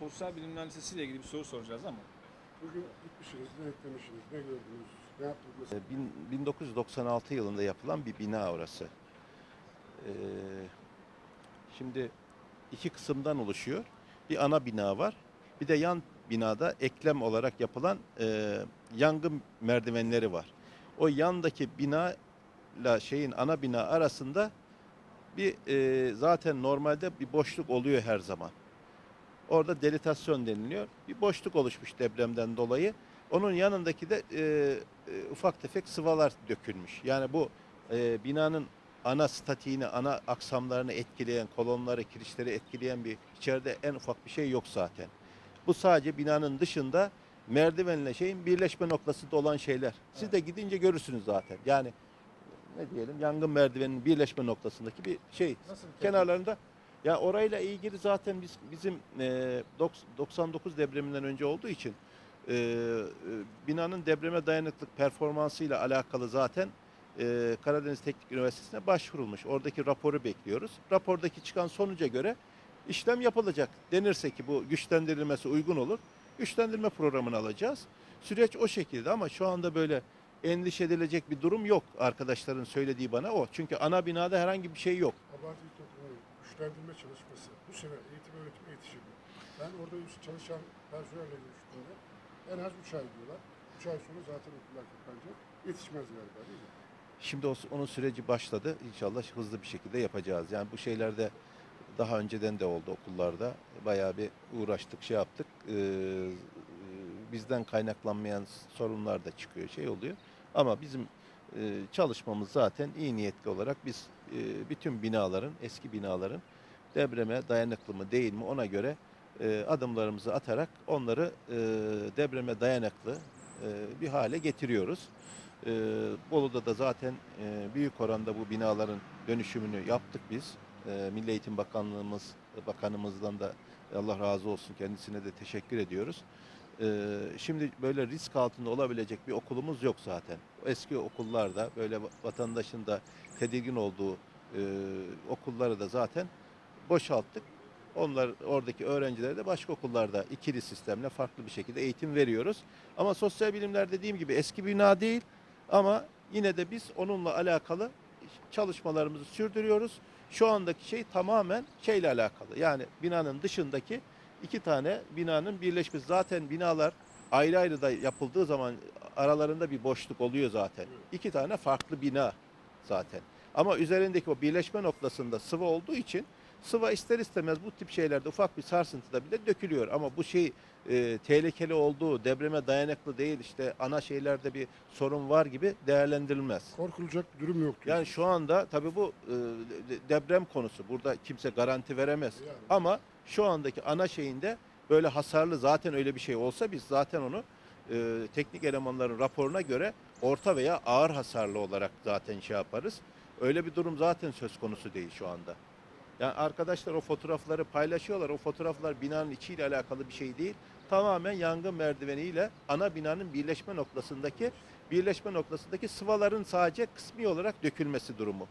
Sosyal Bilimler Lisesi ile ilgili bir soru soracağız ama. Bugün gitmişsiniz, denetlemişsiniz, ne gördünüz, ne yaptınız? Ee, bin- 1996 yılında yapılan bir bina orası. Ee, şimdi iki kısımdan oluşuyor. Bir ana bina var. Bir de yan binada eklem olarak yapılan e, yangın merdivenleri var. O yandaki bina ile şeyin ana bina arasında bir e, zaten normalde bir boşluk oluyor her zaman. Orada delitasyon deniliyor. Bir boşluk oluşmuş depremden dolayı. Onun yanındaki de e, e, ufak tefek sıvalar dökülmüş. Yani bu e, binanın ana statiğini, ana aksamlarını etkileyen, kolonları, kirişleri etkileyen bir içeride en ufak bir şey yok zaten. Bu sadece binanın dışında merdivenle şeyin birleşme noktasında olan şeyler. Siz de gidince görürsünüz zaten. Yani ne diyelim yangın merdiveninin birleşme noktasındaki bir şey. Nasıl bir Kenarlarında ya orayla ilgili zaten biz bizim e, dok- 99 depreminden önce olduğu için e, e, binanın depreme dayanıklık performansıyla alakalı zaten e, Karadeniz Teknik Üniversitesi'ne başvurulmuş. Oradaki raporu bekliyoruz. Rapordaki çıkan sonuca göre işlem yapılacak. Denirse ki bu güçlendirilmesi uygun olur. Güçlendirme programını alacağız. Süreç o şekilde ama şu anda böyle endişe edilecek bir durum yok arkadaşların söylediği bana o. Çünkü ana binada herhangi bir şey yok. Abartı güçlendirme çalışması bu sene eğitim öğretime yetişir mi? Ben orada çalışan personelle görüştüğümde en az 3 ay diyorlar. 3 ay sonra zaten okullar kapanacak. Yetişmez galiba değil mi? Şimdi o, onun süreci başladı. İnşallah hızlı bir şekilde yapacağız. Yani bu şeylerde daha önceden de oldu okullarda. Bayağı bir uğraştık, şey yaptık. Ee, bizden kaynaklanmayan sorunlar da çıkıyor, şey oluyor. Ama bizim e, çalışmamız zaten iyi niyetli olarak biz e, bütün binaların, eski binaların depreme dayanıklı mı değil mi ona göre e, adımlarımızı atarak onları e, depreme dayanıklı bir hale getiriyoruz. Bolu'da da zaten büyük oranda bu binaların dönüşümünü yaptık biz. Milli Eğitim Bakanlığımız, Bakanımızdan da Allah razı olsun kendisine de teşekkür ediyoruz. E, şimdi böyle risk altında olabilecek bir okulumuz yok zaten. Eski okullarda böyle vatandaşın da tedirgin olduğu e, okulları da zaten boşalttık. Onlar oradaki öğrencilere de başka okullarda ikili sistemle farklı bir şekilde eğitim veriyoruz. Ama sosyal bilimler dediğim gibi eski bina değil ama yine de biz onunla alakalı çalışmalarımızı sürdürüyoruz. Şu andaki şey tamamen şeyle alakalı. Yani binanın dışındaki iki tane binanın birleşmesi. Zaten binalar ayrı ayrı da yapıldığı zaman aralarında bir boşluk oluyor zaten. İki tane farklı bina zaten. Ama üzerindeki o birleşme noktasında sıvı olduğu için sıvı ister istemez bu tip şeylerde ufak bir sarsıntıda bile dökülüyor. Ama bu şey e, tehlikeli olduğu, depreme dayanıklı değil işte ana şeylerde bir sorun var gibi değerlendirilmez. Korkulacak bir durum yok. Yani şu anda tabii bu e, de- deprem konusu. Burada kimse garanti veremez. Yani. Ama şu andaki ana şeyinde böyle hasarlı zaten öyle bir şey olsa biz zaten onu e, teknik elemanların raporuna göre orta veya ağır hasarlı olarak zaten şey yaparız. Öyle bir durum zaten söz konusu değil şu anda. Yani arkadaşlar o fotoğrafları paylaşıyorlar. O fotoğraflar binanın içiyle alakalı bir şey değil. Tamamen yangın merdiveniyle ana binanın birleşme noktasındaki birleşme noktasındaki sıvaların sadece kısmi olarak dökülmesi durumu.